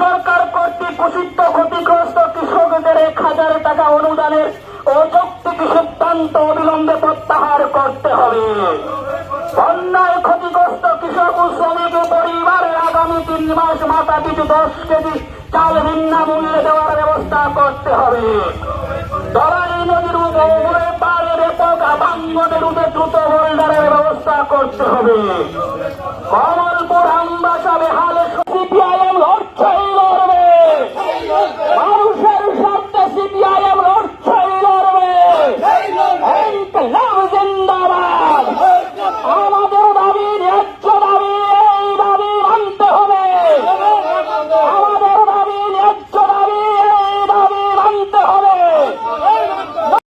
সরকার কর্তৃক ঘোষিত ক্ষতিগ্রস্ত কৃষকদের এক হাজার টাকা অনুদানের অযৌক্তিক সিদ্ধান্ত অবিলম্বে প্রত্যাহার করতে হবে। বন্যায় ক্ষতিগ্রস্ত কৃষক ও শ্রমিক পরিবারের আগামী তিন মাস মাথা পিছু দশ কেজি চাল ভিন্ন মূল্যে দেওয়ার ব্যবস্থা করতে হবে। দলাই নদীর উপরে পাড়ে ব্যাপক ভাঙ্গনের রূপে দ্রুত করতে হবে। কমলপুর আমবাসাবে